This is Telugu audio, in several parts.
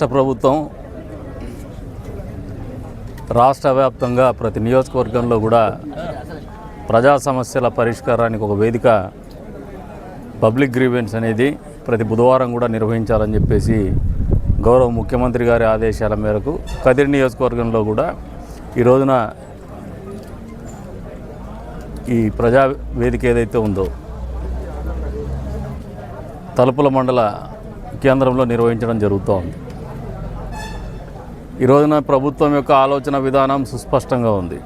రాష్ట్ర ప్రభుత్వం రాష్ట్ర వ్యాప్తంగా ప్రతి నియోజకవర్గంలో కూడా ప్రజా సమస్యల పరిష్కారానికి ఒక వేదిక పబ్లిక్ గ్రీవెన్స్ అనేది ప్రతి బుధవారం కూడా నిర్వహించాలని చెప్పేసి గౌరవ ముఖ్యమంత్రి గారి ఆదేశాల మేరకు కదిరి నియోజకవర్గంలో కూడా ఈ రోజున ఈ ప్రజా వేదిక ఏదైతే ఉందో తలుపుల మండల కేంద్రంలో నిర్వహించడం జరుగుతోంది. ఈ రోజున ప్రభుత్వం యొక్క ఆలోచన విధానం సుస్పష్టంగా ఉంది.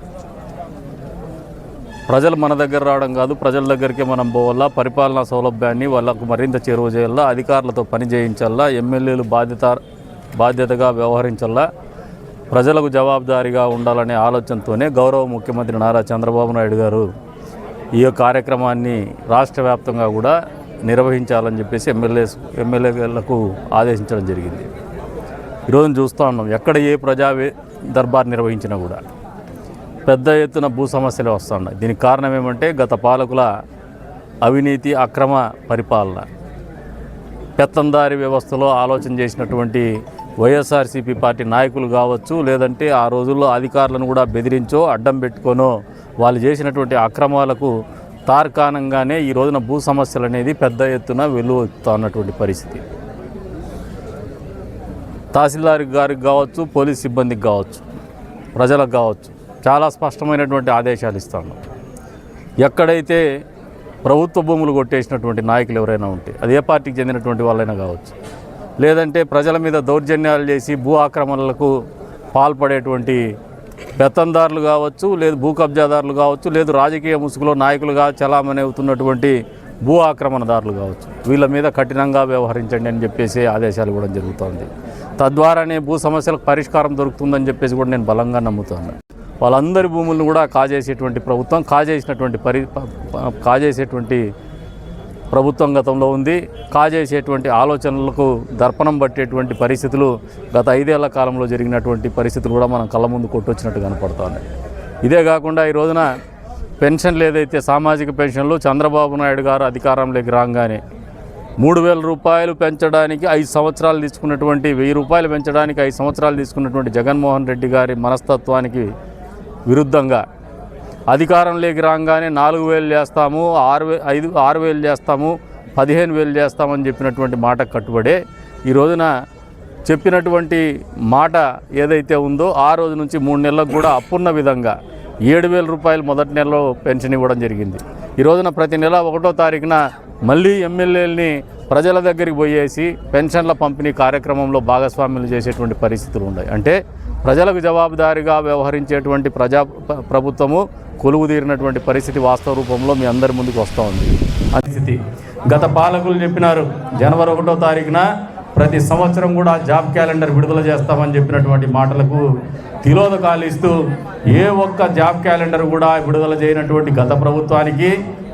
ప్రజలు మన దగ్గర రావడం కాదు ప్రజల దగ్గరికి మనం పోవాలా పరిపాలనా సౌలభ్యాన్ని వాళ్ళకు మరింత చేరువ చేయాలా అధికారులతో పని చేయించాలా ఎమ్మెల్యేలు బాధ్యత బాధ్యతగా వ్యవహరించాలా ప్రజలకు జవాబుదారీగా ఉండాలనే ఆలోచనతోనే గౌరవ ముఖ్యమంత్రి నారా చంద్రబాబు నాయుడు గారు ఈ యొక్క కార్యక్రమాన్ని రాష్ట్ర వ్యాప్తంగా కూడా నిర్వహించాలని చెప్పేసి ఎమ్మెల్యే ఎమ్మెల్యేలకు ఆదేశించడం జరిగింది. ఈరోజు చూస్తూ ఉన్నాం. ఎక్కడ ఏ ప్రజా వే- దర్బార్ నిర్వహించినా కూడా పెద్ద ఎత్తున భూ సమస్యలు వస్తున్నాయి దీనికి కారణం ఏమంటే గత పాలకుల అవినీతి అక్రమ పరిపాలన. పెత్తందారి వ్యవస్థలో ఆలోచన చేసినటువంటి వైఎస్ఆర్సీపీ పార్టీ నాయకులు కావచ్చు లేదంటే ఆ రోజుల్లో అధికారులను కూడా బెదిరించో అడ్డం పెట్టుకొనో వాళ్ళు చేసినటువంటి అక్రమాలకు తార్కాణంగానే ఈ రోజున భూ సమస్యలు అనేది పెద్ద ఎత్తున వెలువతున్నటువంటి పరిస్థితి. తహసీల్దార్ గారికి కావచ్చు పోలీస్ సిబ్బందికి కావచ్చు ప్రజలకు కావచ్చు చాలా స్పష్టమైనటువంటి ఆదేశాలు ఇస్తాను. ఎక్కడైతే ప్రభుత్వ భూములు కొట్టేసినటువంటి నాయకులు ఎవరైనా ఉంటే అది ఏ పార్టీకి చెందినటువంటి వాళ్ళైనా కావచ్చు లేదంటే ప్రజల మీద దౌర్జన్యాలు చేసి భూ ఆక్రమణలకు పాల్పడేటువంటి పెత్తందారులు కావచ్చు లేదు భూ కబ్జాదారులు కావచ్చు లేదు రాజకీయ ముసుగులో నాయకులుగా చలామణి అవుతున్నటువంటి భూ ఆక్రమణదారులు కావచ్చు. వీళ్ళ మీద కఠినంగా వ్యవహరించండి అని చెప్పేసి ఆదేశాలు ఇవ్వడం జరుగుతోంది. తద్వారానే భూ సమస్యలకు పరిష్కారం దొరుకుతుందని చెప్పేసి కూడా నేను బలంగా నమ్ముతాను. వాళ్ళందరి భూములను కూడా కాజేసేటువంటి ప్రభుత్వం కాజేసినటువంటి పరి కాజేసేటువంటి ప్రభుత్వం గతంలో ఉంది. కాజేసేటువంటి ఆలోచనలకు దర్పణం పట్టేటువంటి పరిస్థితులు గత ఐదేళ్ళ కాలంలో జరిగినటువంటి పరిస్థితులు కూడా మనం కళ్ళ ముందు కొట్టొచ్చినట్టు కనపడుతుంది. ఇదే కాకుండా ఈ రోజున పెన్షన్లు ఏదైతే సామాజిక పెన్షన్లు చంద్రబాబు నాయుడు గారు అధికారంలోకి రాగానే మూడు వేల రూపాయలు పెంచడానికి ఐదు సంవత్సరాలు తీసుకున్నటువంటి వెయ్యి రూపాయలు పెంచడానికి ఐదు సంవత్సరాలు తీసుకున్నటువంటి జగన్మోహన్ రెడ్డి గారి మనస్తత్వానికి విరుద్ధంగా అధికారంలోకి రాగానే నాలుగు వేలు చేస్తాము ఆరు వే ఐదు ఆరు వేలు చేస్తాము పదిహేను వేలు చేస్తామని చెప్పినటువంటి మాట కట్టుబడే ఈ రోజున చెప్పినటువంటి మాట ఏదైతే ఉందో ఆ రోజు నుంచి మూడు నెలలకు కూడా అప్పున్న విధంగా ఏడు వేల రూపాయలు మొదటి నెలలో పెన్షన్ ఇవ్వడం జరిగింది. ఈ రోజున ప్రతి నెల ఒకటో తారీఖున మళ్ళీ ఎమ్మెల్యేలని ప్రజల దగ్గరికి పోయేసి పెన్షన్ల పంపిణీ కార్యక్రమంలో భాగస్వామ్యులు చేసేటువంటి పరిస్థితులు ఉన్నాయి. అంటే ప్రజలకు జవాబుదారీగా వ్యవహరించేటువంటి ప్రజా ప్రభుత్వము కొలువు తీరినటువంటి పరిస్థితి వాస్తవ రూపంలో మీ అందరి ముందుకు వస్తూ ఉంది. పరిస్థితి గత పాలకులు చెప్పినారు జనవరి ఒకటో తారీఖున ప్రతి సంవత్సరం కూడా జాబ్ క్యాలెండర్ విడుదల చేస్తామని చెప్పినటువంటి మాటలకు తిలోదకాలు ఇస్తూ ఏ ఒక్క జాబ్ క్యాలెండర్ కూడా విడుదల చేయనటువంటి గత ప్రభుత్వానికి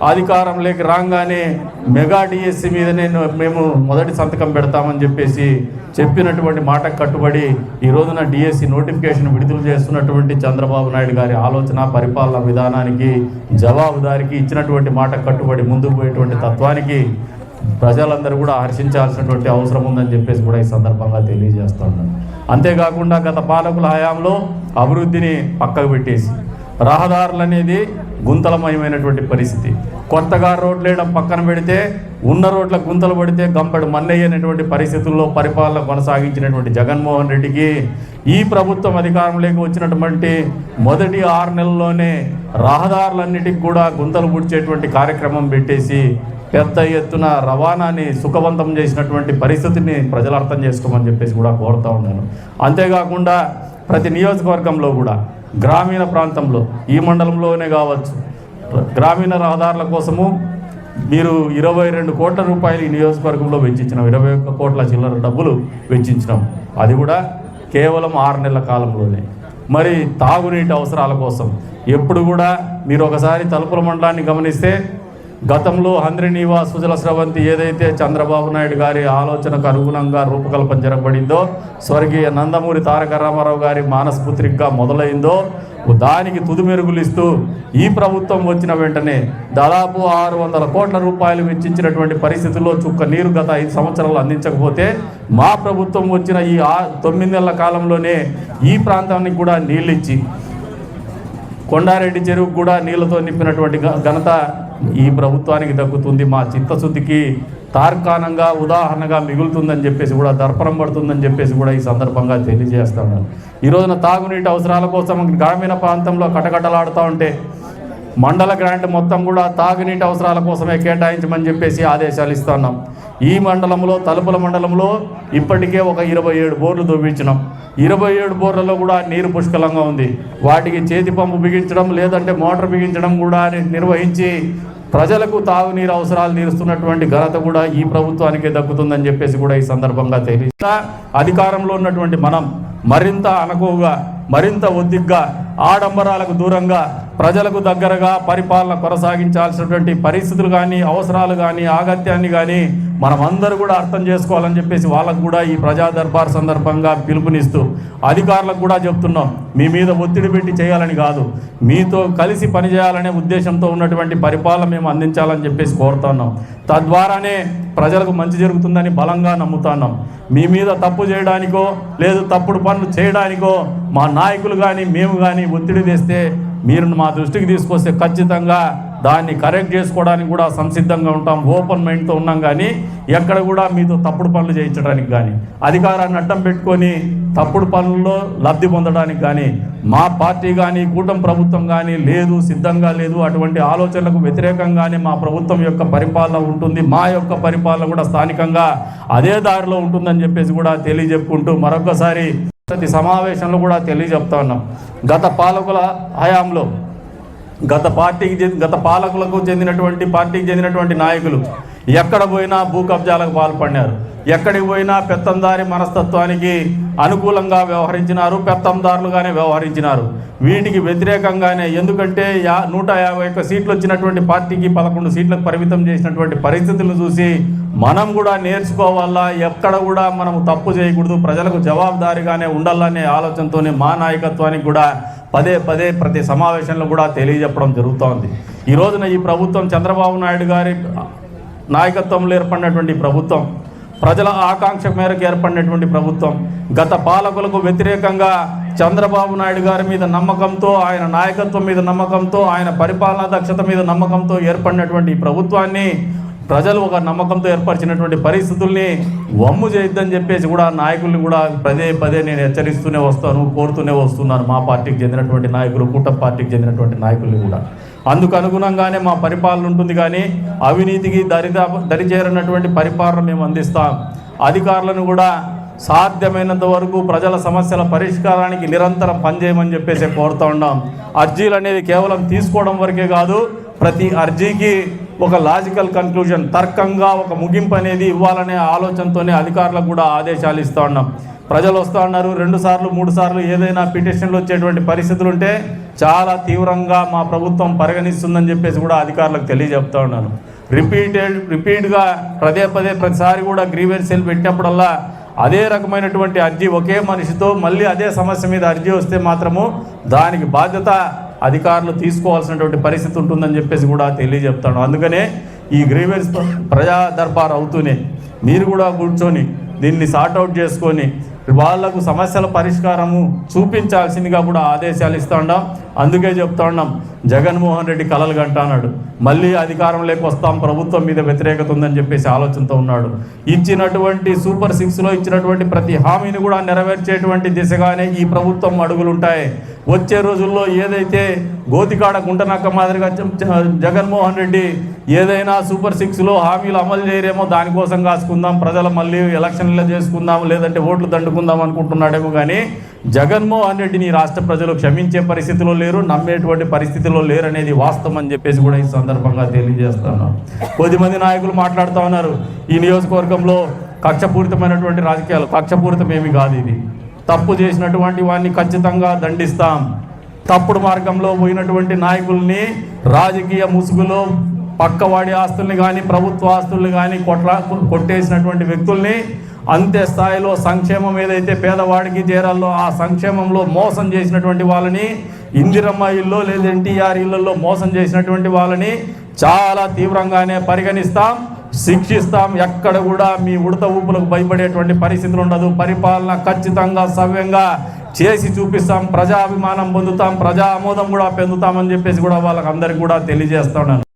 అధికారంలోకి రాగానే మెగా డిఎస్సి నేను మేము మొదటి సంతకం పెడతామని చెప్పేసి చెప్పినటువంటి మాటకు కట్టుబడి ఈ రోజున డిఎస్సి నోటిఫికేషన్ విడుదల చేస్తున్నటువంటి చంద్రబాబు నాయుడు గారి ఆలోచన పరిపాలన విధానానికి జవాబుదారికి ఇచ్చినటువంటి మాట కట్టుబడి ముందుకు పోయేటువంటి తత్వానికి ప్రజలందరూ కూడా హర్షించాల్సినటువంటి అవసరం ఉందని చెప్పేసి కూడా ఈ సందర్భంగా తెలియజేస్తున్నాను అంతేకాకుండా గత పాలకుల హయాంలో అభివృద్ధిని పక్కకు పెట్టేసి రహదారులు అనేది గుంతలమయమైనటువంటి పరిస్థితి. కొత్తగా రోడ్లు వేయడం పక్కన పెడితే ఉన్న రోడ్ల గుంతలు పడితే గంపడు మన్నయ్యనటువంటి పరిస్థితుల్లో పరిపాలన కొనసాగించినటువంటి జగన్మోహన్ రెడ్డికి ఈ ప్రభుత్వం అధికారంలోకి వచ్చినటువంటి మొదటి ఆరు నెలల్లోనే రహదారులన్నిటికి కూడా గుంతలు పుడిచేటువంటి కార్యక్రమం పెట్టేసి పెద్ద ఎత్తున రవాణాని సుఖవంతం చేసినటువంటి పరిస్థితిని ప్రజలు అర్థం చేసుకోమని చెప్పేసి కూడా కోరుతా ఉన్నాను. అంతేకాకుండా ప్రతి నియోజకవర్గంలో కూడా గ్రామీణ ప్రాంతంలో ఈ మండలంలోనే కావచ్చు. గ్రామీణ రహదారుల కోసము మీరు ఇరవై రెండు కోట్ల రూపాయలు ఈ నియోజకవర్గంలో వెచ్చించినాం. ఇరవై ఒక్క కోట్ల చిల్లర డబ్బులు వెచ్చించినాం. అది కూడా కేవలం ఆరు నెలల కాలంలోనే. మరి తాగునీటి అవసరాల కోసం ఎప్పుడు కూడా మీరు ఒకసారి తలుపుల మండలాన్ని గమనిస్తే గతంలో హంద్రినీవా సుజల స్రవంతి ఏదైతే చంద్రబాబు నాయుడు గారి ఆలోచనకు అనుగుణంగా రూపకల్పన జరగబడిందో స్వర్గీయ నందమూరి తారక రామారావు గారి మానసపుత్రికగా మొదలైందో దానికి తుది మెరుగులు ఇస్తూ ఈ ప్రభుత్వం వచ్చిన వెంటనే దాదాపు ఆరు వందల కోట్ల రూపాయలు వెచ్చించినటువంటి పరిస్థితుల్లో చుక్క నీరు గత ఐదు సంవత్సరాలు అందించకపోతే మా ప్రభుత్వం వచ్చిన ఈ ఆ తొమ్మిది నెలల కాలంలోనే ఈ ప్రాంతానికి కూడా నీళ్ళిచ్చి కొండారెడ్డి చెరువు కూడా నీళ్ళతో నింపినటువంటి ఘనత ఈ ప్రభుత్వానికి దక్కుతుంది మా చిత్తశుద్ధికి తార్కాణంగా ఉదాహరణగా మిగులుతుందని చెప్పేసి కూడా దర్పణం పడుతుందని చెప్పేసి కూడా ఈ సందర్భంగా తెలియజేస్తున్నారు ఈ రోజున తాగునీటి అవసరాల కోసం గ్రామీణ ప్రాంతంలో కటకటలాడుతూ ఉంటే మండల గ్రాంట్ మొత్తం కూడా తాగునీటి అవసరాల కోసమే కేటాయించమని చెప్పేసి ఆదేశాలు ఇస్తున్నాం. ఈ మండలంలో తలుపుల మండలంలో ఇప్పటికే ఒక ఇరవై ఏడు బోర్లు దొబ్బించినాం ఇరవై ఏడు బోర్లలో కూడా నీరు పుష్కలంగా ఉంది. వాటికి చేతి పంపు బిగించడం లేదంటే మోటార్ బిగించడం కూడా నిర్వహించి ప్రజలకు తాగునీరు అవసరాలు తీరుస్తున్నటువంటి ఘనత కూడా ఈ ప్రభుత్వానికే దక్కుతుందని చెప్పేసి కూడా ఈ సందర్భంగా తెలియజేస్తా. అధికారంలో ఉన్నటువంటి మనం మరింత అనుకువగా మరింత ఒద్దిగ్గా ఆడంబరాలకు దూరంగా ప్రజలకు దగ్గరగా పరిపాలన కొనసాగించాల్సినటువంటి పరిస్థితులు కానీ అవసరాలు కానీ ఆగత్యాన్ని కానీ మనమందరూ కూడా అర్థం చేసుకోవాలని చెప్పేసి వాళ్ళకు కూడా ఈ ప్రజా దర్బార్ సందర్భంగా పిలుపునిస్తూ అధికారులకు కూడా చెప్తున్నాం. మీ మీద ఒత్తిడి పెట్టి చేయాలని కాదు. మీతో కలిసి పనిచేయాలనే ఉద్దేశంతో ఉన్నటువంటి పరిపాలన మేము అందించాలని చెప్పేసి కోరుతున్నాం. తద్వారానే ప్రజలకు మంచి జరుగుతుందని బలంగా నమ్ముతున్నాం. మీ మీద తప్పు చేయడానికో లేదు తప్పుడు పనులు చేయడానికో మా నాయకులు కానీ మేము కానీ ఒత్తిడి తెస్తే మీరు మా దృష్టికి తీసుకొస్తే ఖచ్చితంగా దాన్ని కరెక్ట్ చేసుకోవడానికి కూడా సంసిద్ధంగా ఉంటాం ఓపెన్ మైండ్తో ఉన్నాం కానీ ఎక్కడ కూడా మీతో తప్పుడు పనులు చేయించడానికి కానీ అధికారాన్ని అడ్డం పెట్టుకొని తప్పుడు పనుల్లో లబ్ధి పొందడానికి కానీ మా పార్టీ కానీ కూటమి ప్రభుత్వం కానీ లేదు సిద్ధంగా లేదు అటువంటి ఆలోచనలకు వ్యతిరేకంగానే మా ప్రభుత్వం యొక్క పరిపాలన ఉంటుంది మా యొక్క పరిపాలన కూడా స్థానికంగా అదే దారిలో ఉంటుందని చెప్పేసి కూడా తెలియజెప్పుకుంటూ మరొకసారి ప్రతి సమావేశంలో కూడా తెలియజెప్తా ఉన్నాం. గత పాలకుల హయాంలో గత పార్టీకి గత పాలకులకు చెందినటువంటి పార్టీకి చెందినటువంటి నాయకులు ఎక్కడ పోయినా భూ కబ్జాలకు పాల్పడినారు. ఎక్కడికి పోయినా పెత్తందారి మనస్తత్వానికి అనుకూలంగా వ్యవహరించినారు పెత్తందారులుగానే వ్యవహరించినారు. వీటికి వ్యతిరేకంగానే ఎందుకంటే యా నూట యాభై ఒక్క సీట్లు వచ్చినటువంటి పార్టీకి పదకొండు సీట్లకు పరిమితం చేసినటువంటి పరిస్థితులను చూసి మనం కూడా నేర్చుకోవాలా? ఎక్కడ కూడా మనం తప్పు చేయకూడదు. ప్రజలకు జవాబుదారీగానే ఉండాలనే ఆలోచనతోనే మా నాయకత్వానికి కూడా పదే పదే ప్రతి సమావేశంలో కూడా తెలియజెప్పడం జరుగుతోంది. ఈ రోజున ఈ ప్రభుత్వం చంద్రబాబు నాయుడు గారి నాయకత్వంలో ఏర్పడినటువంటి ప్రభుత్వం ప్రజల ఆకాంక్ష మేరకు ఏర్పడినటువంటి ప్రభుత్వం గత పాలకులకు వ్యతిరేకంగా చంద్రబాబు నాయుడు గారి మీద నమ్మకంతో ఆయన నాయకత్వం మీద నమ్మకంతో ఆయన పరిపాలనా దక్షత మీద నమ్మకంతో ఏర్పడినటువంటి ఈ ప్రభుత్వాన్ని ప్రజలు ఒక నమ్మకంతో ఏర్పరిచినటువంటి పరిస్థితుల్ని వమ్ము చేయొద్దని చెప్పేసి కూడా నాయకుల్ని కూడా పదే పదే నేను హెచ్చరిస్తూనే వస్తాను కోరుతూనే వస్తున్నాను మా పార్టీకి చెందినటువంటి నాయకులు కూటమి పార్టీకి చెందినటువంటి నాయకుల్ని కూడా. అందుకు అనుగుణంగానే మా పరిపాలన ఉంటుంది కానీ అవినీతికి దరిదా దరిచేరనటువంటి పరిపాలన మేము అందిస్తాం. అధికారులను కూడా సాధ్యమైనంత వరకు ప్రజల సమస్యల పరిష్కారానికి నిరంతరం పనిచేయమని చెప్పేసి కోరుతూ ఉన్నాం. అర్జీలు అనేది కేవలం తీసుకోవడం వరకే కాదు ప్రతి అర్జీకి ఒక లాజికల్ కన్క్లూజన్ తర్కంగా ఒక ముగింపు అనేది ఇవ్వాలనే ఆలోచనతోనే అధికారులకు కూడా ఆదేశాలు ఇస్తూ ఉన్నాం. ప్రజలు వస్తూ ఉన్నారు. రెండు సార్లు మూడు సార్లు ఏదైనా పిటిషన్లు వచ్చేటువంటి పరిస్థితులు ఉంటే చాలా తీవ్రంగా మా ప్రభుత్వం పరిగణిస్తుందని చెప్పేసి కూడా అధికారులకు తెలియజెప్తా ఉన్నాను. రిపీటెడ్ రిపీట్గా పదే పదే ప్రతిసారి కూడా గ్రీవెన్సీలు సెల్ పెట్టినప్పుడల్లా అదే రకమైనటువంటి అర్జీ ఒకే మనిషితో మళ్ళీ అదే సమస్య మీద అర్జీ వస్తే మాత్రము దానికి బాధ్యత అధికారులు తీసుకోవాల్సినటువంటి పరిస్థితి ఉంటుందని చెప్పేసి కూడా తెలియజెప్తాను. అందుకనే ఈ గ్రీవెన్స్ ప్రజా దర్బార్ అవుతూనే మీరు కూడా కూర్చొని దీన్ని సార్ట్అవుట్ చేసుకొని వాళ్ళకు సమస్యల పరిష్కారము చూపించాల్సిందిగా కూడా ఆదేశాలు ఇస్తా అందుకే చెప్తా ఉన్నాం జగన్మోహన్ రెడ్డి కలలు కంటాన్నాడు మళ్ళీ అధికారంలోకి వస్తాం ప్రభుత్వం మీద వ్యతిరేకత ఉందని చెప్పేసి ఆలోచనతో ఉన్నాడు. ఇచ్చినటువంటి సూపర్ సిక్స్లో ఇచ్చినటువంటి ప్రతి హామీని కూడా నెరవేర్చేటువంటి దిశగానే ఈ ప్రభుత్వం అడుగులు ఉంటాయి వచ్చే రోజుల్లో ఏదైతే గోతికాడ గుంటనక్క మాదిరిగా జగన్మోహన్ రెడ్డి ఏదైనా సూపర్ సిక్స్లో హామీలు అమలు చేయరేమో దానికోసం కాసుకుందాం ప్రజలు మళ్ళీ ఎలక్షన్లో చేసుకుందాం లేదంటే ఓట్లు దండుకుందాం అనుకుంటున్నాడేమో కానీ జగన్మోహన్ రెడ్డిని రాష్ట్ర ప్రజలు క్షమించే పరిస్థితిలో లేరు నమ్మేటువంటి పరిస్థితిలో లేరు అనేది వాస్తవం అని చెప్పేసి కూడా ఈ సందర్భంగా తెలియజేస్తున్నాను కొద్దిమంది నాయకులు మాట్లాడుతూ ఉన్నారు. ఈ నియోజకవర్గంలో కక్షపూరితమైనటువంటి రాజకీయాలు కక్షపూరితం ఏమి కాదు ఇది. తప్పు చేసినటువంటి వాడిని ఖచ్చితంగా దండిస్తాం. తప్పుడు మార్గంలో పోయినటువంటి నాయకుల్ని రాజకీయ ముసుగులో పక్కవాడి ఆస్తుల్ని కానీ ప్రభుత్వ ఆస్తుల్ని కానీ కొట్లా కొట్టేసినటువంటి వ్యక్తుల్ని అంతే స్థాయిలో సంక్షేమం ఏదైతే పేదవాడికి చేరాలో ఆ సంక్షేమంలో మోసం చేసినటువంటి వాళ్ళని ఇందిరమ్మ ఇల్లు లేదా ఎన్టీఆర్ ఇళ్ళలో మోసం చేసినటువంటి వాళ్ళని చాలా తీవ్రంగానే పరిగణిస్తాం శిక్షిస్తాం. ఎక్కడ కూడా మీ ఉడత ఊపులకు భయపడేటువంటి పరిస్థితులు ఉండదు. పరిపాలన ఖచ్చితంగా సవ్యంగా చేసి చూపిస్తాం. ప్రజాభిమానం పొందుతాం. ప్రజా ఆమోదం కూడా పొందుతామని చెప్పేసి కూడా వాళ్ళకి అందరికి కూడా తెలియజేస్తున్నాను